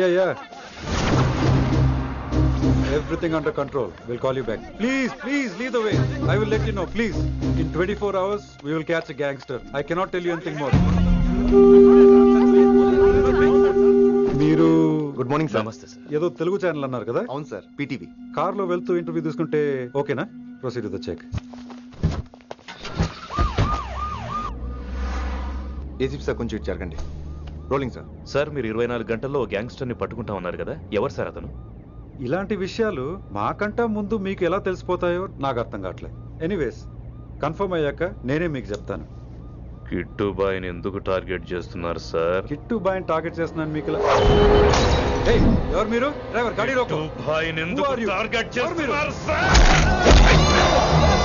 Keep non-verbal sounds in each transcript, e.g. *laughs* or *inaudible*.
Yeah, yeah, yeah. Everything under control. We'll call you back. Please, please, lead the way. I will let you know, please. In 24 hours, we will catch a gangster. I cannot tell you anything more. మీరు good morning sir నమస్తే sir ఏదో Telugu channel అన్నారు కదా అవును sir PTV కార్లో వెళ్తూ interview తీసుకుంటే ఓకేనా proceed with check ACP sir కొంచెం ఇటు జరగండి రోలింగ్ సార్ సార్ మీరు ఇరవై నాలుగు గంటల్లో గ్యాంగ్స్టర్ని పట్టుకుంటా ఉన్నారు కదా. ఎవరు సార్ అతను? ఇలాంటి విషయాలు మాకంటా ముందు మీకు ఎలా తెలిసిపోతాయో నాకు అర్థం కావట్లేదు. ఎనీవేస్ కన్ఫర్మ్ అయ్యాక నేనే మీకు చెప్తాను. కిట్టు బాయ్ని ఎందుకు టార్గెట్ చేస్తున్నారు సార్? కిట్టు బాయ్ని టార్గెట్ చేస్తున్నాను మీకు ఇలా ఏయ్, ఎవరు మీరు? డ్రైవర్ గాడి రోకో బాయ్ని Who are you? టార్గెట్ ఎవరు మీరు? చేస్తున్నారు సార్?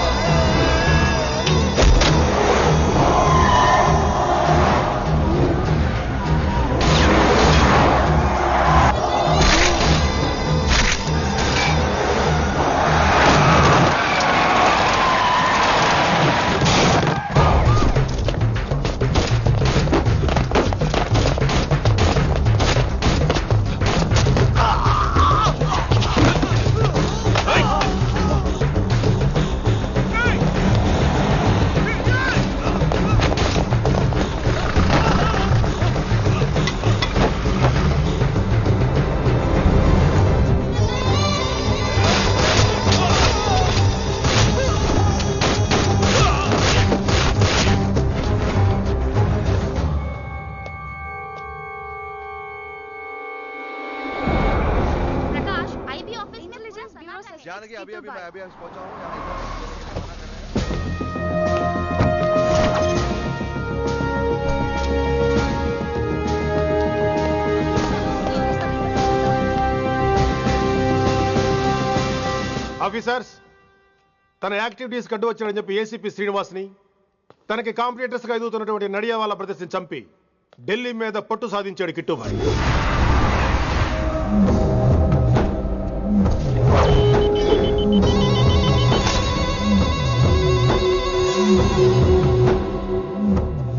अभी अभी मैं अभी पहुंचा हूँ ఆఫీసర్స్ తన యాక్టివిటీస్ కడ్డు వచ్చాడని చెప్పి ఏసీపీ శ్రీనివాస్ని తనకి కాంపిటేటర్స్ గా ఎదుగుతున్నటువంటి నడియా వాళ్ళ ప్రదర్శన చంపి ఢిల్లీ మీద పట్టు సాధించాడు కిట్టుబాయ్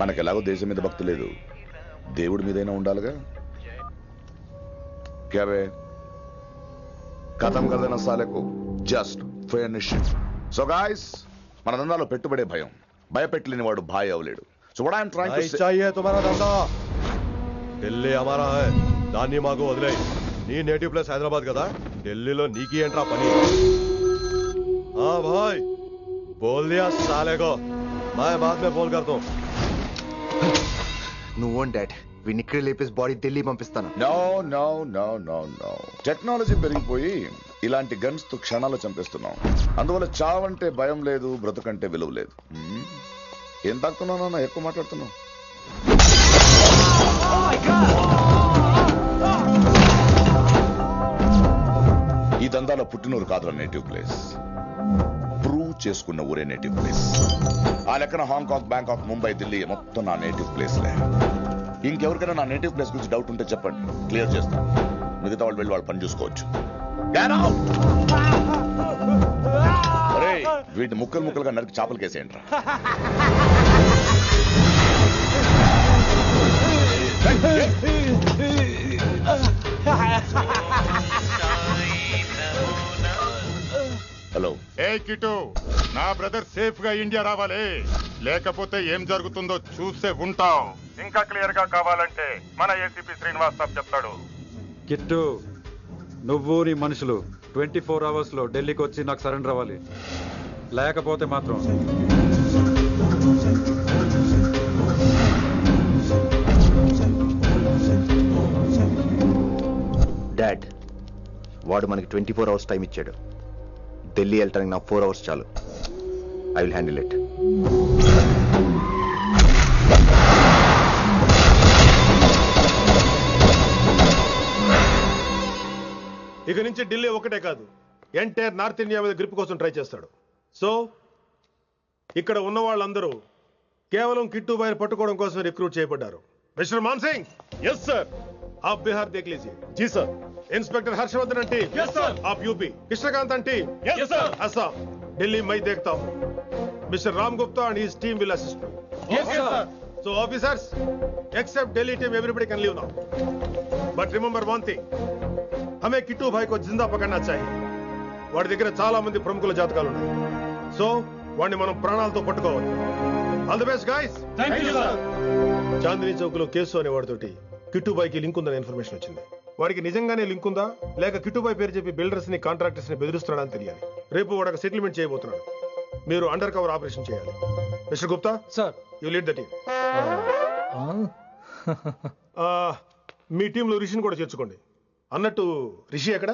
మనకు ఎలాగో దేశం మీద భక్తి లేదు దేవుడి మీదైనా ఉండాలిగా క్యాబే కథం కదన సాలకు జస్ట్ ఫినిష్ సో గాయస్ మన దందాలో పెట్టుబడే భయం భయపెట్టలేని వాడు భాయ్ అవలేడు so what I'm trying to नहीं चाहिए तुम्हारा धंधा ఢిల్లీ हमारा है దాన్ని మాకు వదిలే నీ నేటివ్ ప్లేస్ హైదరాబాద్ కదా ఢిల్లీలో నీకి ఏంట్రా పని हाँ भाई बोल दिया साले को मैं बाद में फोन करता हूँ నువ్వు డాడ్ వీడిని ఇక్కడ లేపేసి బాడీ ఢిల్లీ పంపిస్తాను no no no no no technology పెరిగిపోయి ఇలాంటి గన్స్తో క్షణాలు చంపేస్తున్నాం అందువల్ల చావంటే భయం లేదు బ్రతుకంటే విలువ లేదు? ఏం తాకుతున్నావు నాన్న ఎక్కువ మాట్లాడుతున్నావు ఈ దందాలో పుట్టినూరు కాదురా నేటివ్ ప్లేస్ ప్రూవ్ చేసుకున్న ఊరే నేటివ్ ప్లేస్ ఆ లెక్కన హాంకాంగ్ బ్యాంకాక్ ముంబై ఢిల్లీ మొత్తం నా నేటివ్ ప్లేస్లే ఇంకెవరికైనా నా నేటివ్ ప్లేస్ గురించి డౌట్ ఉంటే చెప్పండి. క్లియర్ చేస్తాను మిగతా వాళ్ళు వెళ్ళి వాళ్ళు పని చూసుకోవచ్చు. వీటిని ముక్కలు ముక్కలుగా నరికి చేపలు కేసేయండి హలో ఏ కిటు నా బ్రదర్ సేఫ్గా ఇండియా రావాలి. లేకపోతే ఏం జరుగుతుందో చూసే ఉంటాం. ఇంకా క్లియర్గా కావాలంటే మన ఏసీపీ శ్రీనివాస్ సాబ్ చెప్తాడు. కిట్టు నువ్వు నీ మనుషులు ట్వంటీ ఫోర్ అవర్స్లో ఢిల్లీకి వచ్చి నాకు సరెండర్ అవ్వాలి. లేకపోతే మాత్రం. డాడ్ వాడు మనకి ట్వంటీ ఫోర్ అవర్స్ టైం ఇచ్చాడు. ఢిల్లీ వెళ్ళటానికి నాకు ఫోర్ అవర్స్ చాలు. I will handle it. నుంచి ఢిల్లీ ఒకటే కాదు ఎంటైర్ నార్త్ ఇండియా మీద గ్రిప్ కోసం ట్రై చేస్తాడు సో ఇక్కడ ఉన్న వాళ్ళందరూ కేవలం కిట్టుబాయిని పట్టుకోవడం కోసం recruit చేయబడ్డారు mister Man Singh yes sir आप बिहार देख लीजिए जी sir inspector Harshvardhan team yes sir आप UP Krishnakant team yes sir Assam Delhi मैं देखता हूँ mister Ram Gupta and his team will assist me yes sir so officers except delhi team everybody can leave now but remember one thing హమే Kittu భాయ్ కో జిందా పకడ్నా చాయి వాడి దగ్గర చాలా మంది ప్రముఖుల జాతకాలు ఉన్నాయి సో వాడిని మనం ప్రాణాలతో పట్టుకోవాలి all the best guys Chandni చౌక్లో case అనే వాడితోటి కిట్టుబాయ్కి లింక్ ఉందని ఇన్ఫర్మేషన్ వచ్చింది వాడికి నిజంగానే లింక్ ఉందా లేక కిట్టుబాయ్ పేరు చెప్పి బిల్డర్స్ని కాంట్రాక్టర్స్ని బెదిరిస్తున్నాడని తెలియాలి రేపు వాడికి సెటిల్మెంట్ చేయబోతున్నాడు మీరు అండర్ కవర్ ఆపరేషన్ చేయాలి Mr Gupta sir you lead the team మీ టీంలో రిషన్ కూడా చేర్చుకోండి. అన్నట్టు రిషి ఎక్కడ?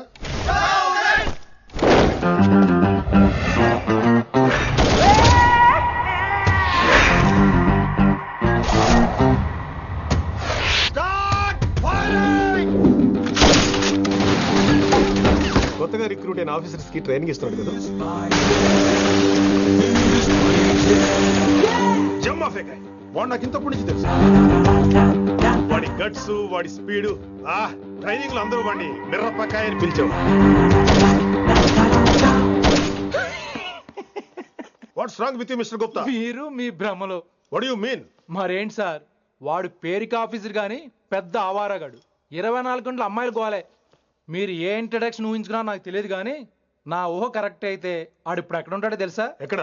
కొత్తగా రిక్రూట్ అయిన ఆఫీసర్స్కి ట్రైనింగ్ ఇస్తున్నాడు కదా. జమ్మా ఫేకాయ్ వాడు నాకు ఇంతప్పటి నుంచి తెలుసు. వాడి గట్స్ వాడి స్పీడు. ఆ ట్రైనింగ్లో అందరూ వాడిని మిర్రపకాయ అని పిలిచేవాడు what's wrong with you Mr Gupta మీరు మీ భ్రమలో. వాట్ యు మీన్ మరేంటి సార్? వాడు పేరుకి ఆఫీసర్ గాని పెద్ద ఆవారగాడు. ఇరవై నాలుగు గంటల అమ్మాయిలు గోలే. మీరు ఏ ఇంట్రడక్షన్ ఊహించుకున్నా నాకు తెలియదు కానీ నా ఊహ కరెక్ట్ అయితే ఆడు ఇప్పుడు ఎక్కడ ఉంటాడో తెలుసా? ఎక్కడ?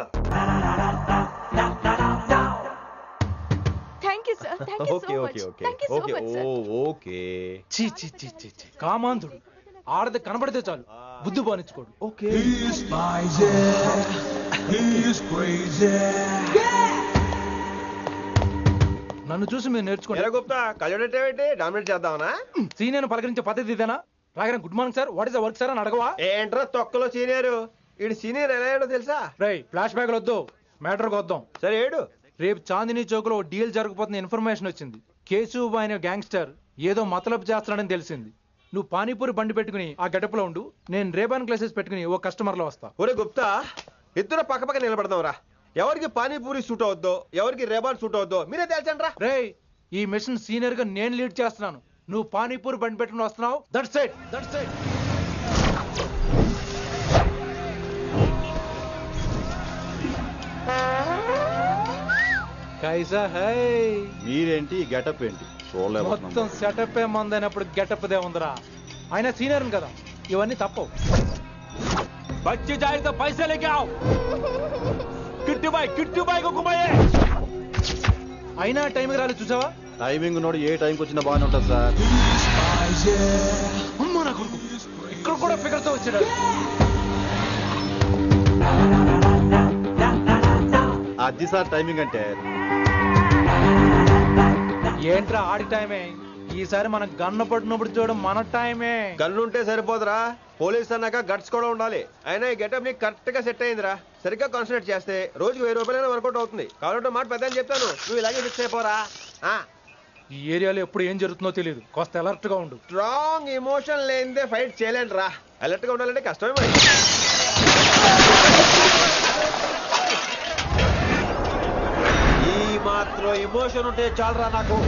Thank you so much sir okay చీ చీ చీ చీ చీ కామాంధుడు ఆడది కనబడితే చాలు బుద్ధి పోనిచ్చుకోడు ఓకే నన్ను చూసి మీరు నేర్చుకోండి. గుప్తా కళ్ళేంటి డామినేట్ చేద్దామనా? సీనియర్ పలకరించే పద్ధతి ఇదేనా? రాగానే good morning sir. What is work sir అని అడగవా? ఏంట్రా తొక్కలో సీనియర్? ఈడు సీనియర్ ఎలా అయ్యాడో తెలుసా? రై ఫ్లాష్ బ్యాక్ వద్దు. మ్యాటర్కి వద్దాం. సరే ఏడు. రేపు చాందినీ చౌక్లో డీల్ జరగబోతున్న ఇన్ఫర్మేషన్ వచ్చింది. కేశవ్ అనే గ్యాంగ్స్టర్ ఏదో మతలబు చేస్తున్నాడని తెలిసింది. నువ్వు పానీపూరి బండి పెట్టుకుని ఆ గడపలో ఉండు. నేను రేబాన్ క్లాసెస్ పెట్టుకుని ఓ కస్టమర్లో వస్తా. ఒరే గుప్తా ఇద్దరు పక్క పక్క నిలబడదాం రా. ఎవరికి పానీపూరి సూట్ అవుద్దో ఎవరికి రేబాన్ సూట్ అవుద్దో మీరే తేల్చండి రా. రేయ్ ఈ మిషన్ సీనియర్గా నేను లీడ్ చేస్తున్నాను. నువ్వు పానీపూరి బండి పెట్టుకుని వస్తున్నావు. దట్స్ ఇట్ దట్స్ ఇట్ కైసా హై మీరేంటి గెటప్ ఏంటి? మొత్తం సెటప్ ఏ మందైనప్పుడు గెటప్ దే ఉందిరా ఆయన సీనియర్ కదా ఇవన్నీ తప్పవు. బచ్చి జాయితో పైసా లేకే ఆవ్ కిట్టు బాయ్ కిట్టు బాయ్ కుక్కుబాయే అయినా టైంకి రాలేదు చూసావా? టైమింగ్ నోడు ఏ టైంకి వచ్చినా బాగానే ఉంటుంది సార్. అమ్మ నా కొడుకు. ఇక్కడ కూడా ఫిగర్తో వచ్చాడు అది సార్ టైమింగ్ అంటే. ఏంట్రా ఆడి టైమే ఈసారి మనం గన్న పడినప్పుడు చూడడం మన టైమే గన్నుంటే సరిపోదురా. పోలీస్ అన్నాక గట్స్ కూడా ఉండాలి. అయినా ఈ గెటప్ నీకు కరెక్ట్గా సెట్ అయిందిరా. సరిగ్గా కాన్సన్ట్రేట్ చేస్తే రోజుకి వెయ్యి రూపాయలైనా వర్కౌట్ అవుతుంది. కాబట్టి మాట పెద్ద అని చెప్తాను. నువ్వు ఇలాగే ఫిక్స్ అయిపోరా. ఈ ఏరియాలో ఎప్పుడు ఏం జరుగుతుందో తెలియదు కాస్త అలర్ట్గా ఉండు. స్ట్రాంగ్ ఎమోషన్ లేనిదే ఫైట్ చేయలేండి రా అలర్ట్గా ఉండాలంటే కష్టమే ఇమోషన్ ఈ ఉంటే చాలరా నాకు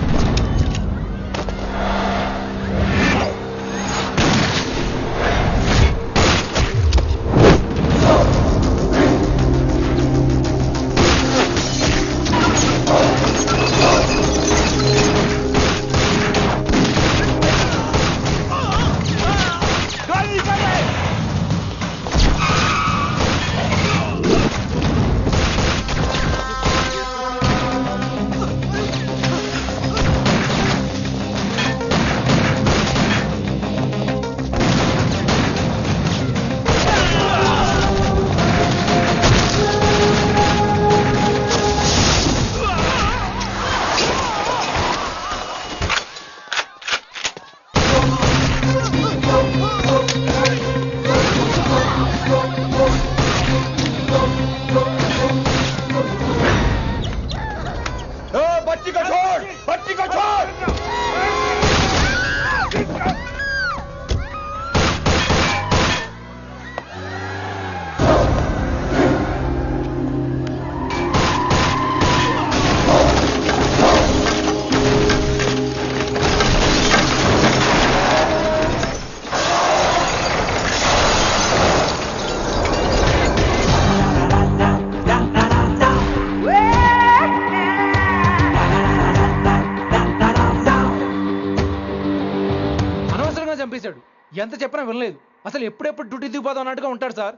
ఎంత చెప్పినా వినలేదు. అసలు ఎప్పుడెప్పుడు డ్యూటీ దిగిపోదాం అన్నట్టుగా ఉంటాడు సార్.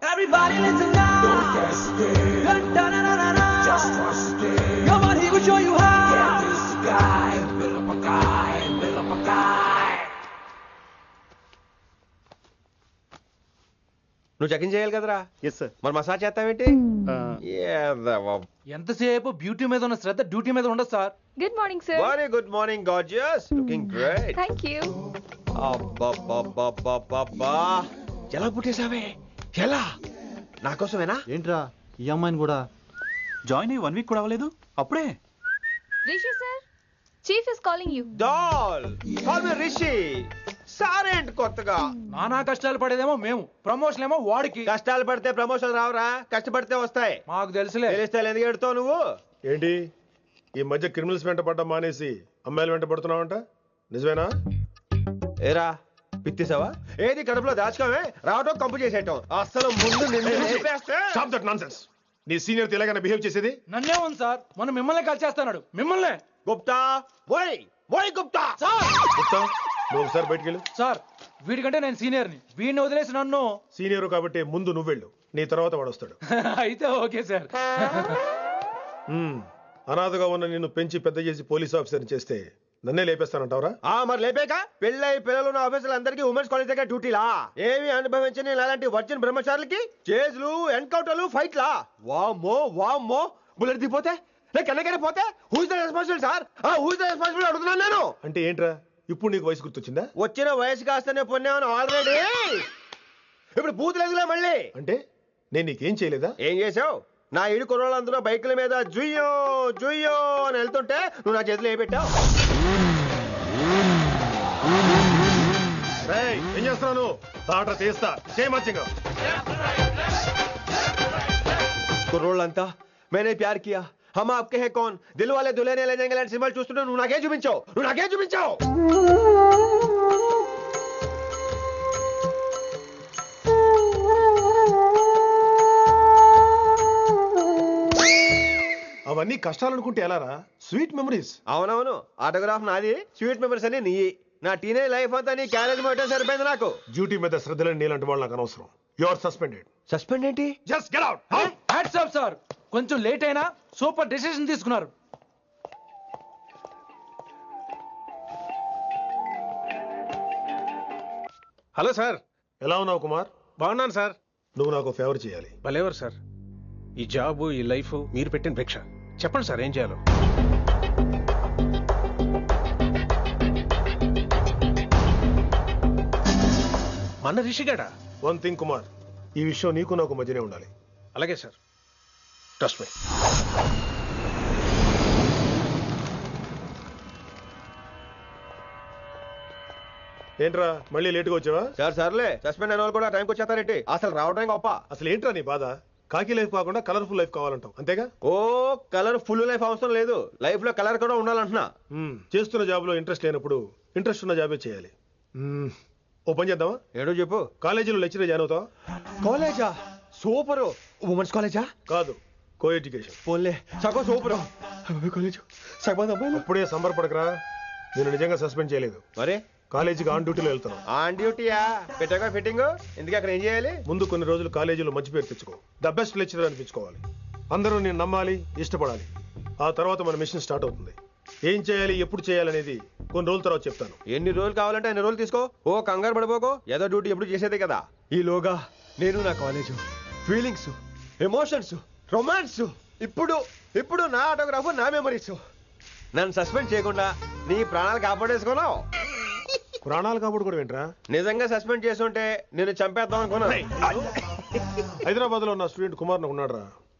నువ్వు చెకింగ్ చేయాలి కదరా? ఎస్ సార్ మరి మసాజ్ చేస్తావేంటి. ఎంతసేపు బ్యూటీ మీద ఉన్న శ్రద్ధ డ్యూటీ మీద ఉండదు sir. Good morning sir very good morning gorgeous looking great thank you అబ్బబ్బబ్బబ్బబ్బబ్బా ఎలా పుట్టేశావే? ఎలా? నా కోసమేనా? ఏంట్రా ఈ అమ్మాయిని కూడా? జాయిన్ అయ్యి వన్ వీక్ కూడా అవ్వలేదు? అప్పుడే? Rishi sir chief is calling you. Doll call me Rishi సారేంటి కొత్తగా? నానా కష్టాలు పడేదేమో మేము. ప్రమోషన్ ఏమో వాడికి. కష్టాలు పడితే ప్రమోషన్ రావురా? కష్టపడితే వస్తాయి. మాకు తెలుసులే. తెలిస్తే ఎందుకు ఎడుతావు నువ్వు? ఏంటి? ఈ మధ్య క్రిమినల్స్ వెంట పడ్డం మానేసి అమ్మాయిలు వెంట పడుతున్నావంట? నిజమేనా? ఏరా పిత్తిసావా? ఏది కడుపులో దాచుకోవే రావటం కంపు చేసేయటం. అసలు ముందు నిన్ను లేపేస్తే స్టాప్ దట్ నాన్సెన్స్ నీ సీనియర్ ఇలాగైనా బిహేవ్ చేసేది? నన్నే ఉంది సార్. మనం మిమ్మల్ని కలిసేస్తున్నాడు. మిమ్మల్ని. గుప్తా ఓయ్ ఓయ్ గుప్తా. గుప్తా నువ్వు ఒకసారి బయటికి వెళ్ళు. సార్ వీడికంటే నేను సీనియర్ని వీడిని వదిలేసి నన్ను సీనియర్ కాబట్టి ముందు నువ్వు వెళ్ళు. నీ తర్వాత వాడు వస్తాడు. *laughs* అయితే ఓకే సార్. అనాథగా ఉన్న నిన్ను పెంచి పెద్ద చేసి పోలీస్ ఆఫీసర్ని చేస్తే నన్నే లేపేస్తానంటావరా? ఆ మరి లేపాక? పెళ్ళై పిల్లలు ఉన్న ఆఫీసులందరికీ ఉమెన్స్ కాలేజ్ దగ్గర డ్యూటీలా ఏమి అనుభవించని అలాంటి వర్జిన్ బ్రహ్మచారులకి చేజ్లు ఎన్కౌంటర్లు ఫైట్లా వామ్మో వామ్మో. బుల్లెట్ దిగిపోతే? లేక ఎన్నకైనా పోతే? హూజ్ ద రెస్పాన్సిబుల్ సార్ ఆ హూజ్ ద రెస్పాన్సిబుల్ అడుగుతున్నాను నేను. అంటే ఏంట్రా? ఇప్పుడు నీకు వయసు గుర్తొచ్చిందా? వచ్చిన వయసు కాస్తనే పొన్నాను ఆల్రెడీ ఇప్పుడు బూత్ లేదులే మళ్ళీ? అంటే నేను నీకేం చేయలేదా? ఏం చేసావు? నా ఇడు కుర్రోళ్ళందరూ బైకుల మీద జుయ్యో జుయ్యో అని వెళ్తుంటే నువ్వు నా చేతిలో ఏ పెట్టావు రేయ్, ఏం చేస్తున్నాను తాట తీస్తా. చేయమచ్చంగా కుర్రోళ్ళంతా మేనే ప్యార్ కియా? హమ్ ఆప్కే హే కౌన్? దిల్ వాలే దులేనే లే జాయేంగే లాంటి సినిమాలు చూస్తుంటే నువ్వు నాకే చూపించావు. నువ్వు నాకే చూపించావు. అవన్నీ కష్టాలనుకుంటే ఎలారా? స్వీట్ మెమరీస్ అవునవును. ఆటోగ్రాఫ్ నాది. స్వీట్ మెమరీస్ అని నీ నా టీనేజ్ లైఫ్ అంతా నీ క్యారేజ్ మొట్టే సరిపోయింది నాకు. డ్యూటీ మీద శ్రద్ధలేని నీలాంటి వాళ్ళు నాకు అనవసరం. యు ఆర్ సస్పెండెడ్ సస్పెండ్ ఏంటి? Just get out hats off sir కొంచెం లేట్ అయినా సూపర్ డెసిషన్ తీసుకున్నారు. హలో సార్ ఎలా ఉన్నావు కుమార్? బాగున్నాను సార్ నువ్వు నాకు ఫేవర్ చేయాలి. భలేవారు సార్ ఈ జాబు ఈ లైఫ్ మీరు పెట్టిన భిక్ష. చెప్పండి సార్ ఏం చేయాలో? మన రిషిగాడా? వన్ థింగ్ కుమార్ ఈ విషయం నీకు నాకు మధ్యనే ఉండాలి. అలాగే సార్. ట్రస్ట్ మీ ఏంట్రా మళ్ళీ లేటుగా వచ్చావా? సార్ సర్లే. సస్పెండ్ అయిన వాళ్ళు కూడా టైంకి వచ్చేస్తారేంటి? అసలు రావడం గొప్ప. అసలు ఏంట్రా నీ బాధ? కాకి లైఫ్ కాకుండా కలర్ఫుల్ లైఫ్ కావాలంటావు అంతేగా? ఓ కలర్ ఫుల్ లైఫ్ అవసరం లేదు. లైఫ్లో కలర్ కూడా ఉండాలంటున్నా. చేస్తున్న జాబ్లో ఇంట్రెస్ట్ లేనప్పుడు ఇంట్రెస్ట్ ఉన్న జాబే చేయాలి. ఓ పని చేద్దామా? ఏడో చెప్పు. కాలేజీలో లెక్చరర్ జాయిన్ అవుతావా? కాలేజా? సూపర్. ఉమెన్స్ కాలేజా? కాదు కో ఎడ్యుకేషన్ పోన్లే. సగం సూపర్. కాలేజ్. సగం అమ్మాయిలు అప్పుడే సంబరపడకరా. నేను నిజంగా సస్పెండ్ చేయలేదు. మరే? కాలేజీకి ఆన్ డ్యూటీలో వెళ్తాను ఆన్ డ్యూటీయా? పెట్టాక ఫిట్టింగ్? ఎందుకు అక్కడ ఏం చేయాలి? ముందు కొన్ని రోజులు కాలేజీలో మంచి పేరు తెచ్చుకో. ద బెస్ట్ లెక్చరర్ అనిపించుకోవాలి. అందరూ నేను నమ్మాలి ఇష్టపడాలి. ఆ తర్వాత మన మిషన్ స్టార్ట్ అవుతుంది. ఏం చేయాలి ఎప్పుడు చేయాలనేది కొన్ని రోజుల తర్వాత చెప్తాను. ఎన్ని రోజులు కావాలంటే అన్ని రోజులు తీసుకో. ఓ కంగారు పడిపోకో. ఏదో డ్యూటీ ఎప్పుడు చేసేదే కదా. ఈలోగా నేను నా కాలేజ్ ఫీలింగ్స్ ఎమోషన్స్ రొమాన్స్ ఇప్పుడు ఇప్పుడు నా ఆటోగ్రాఫ్ నా మెమరీస్. నన్ను సస్పెండ్ చేయకుండా నీ ప్రాణాలు కాపాడేసుకున్నావు. ప్రాణాలు కాబట్టి కూడా ఏంట్రా? నిజంగా సస్పెండ్ చేస్తుంటే నేను చంపేద్దాం అనుకున్నాను. హైదరాబాద్లో నా స్టూడెంట్ కుమార్ ఉన్నాడు రా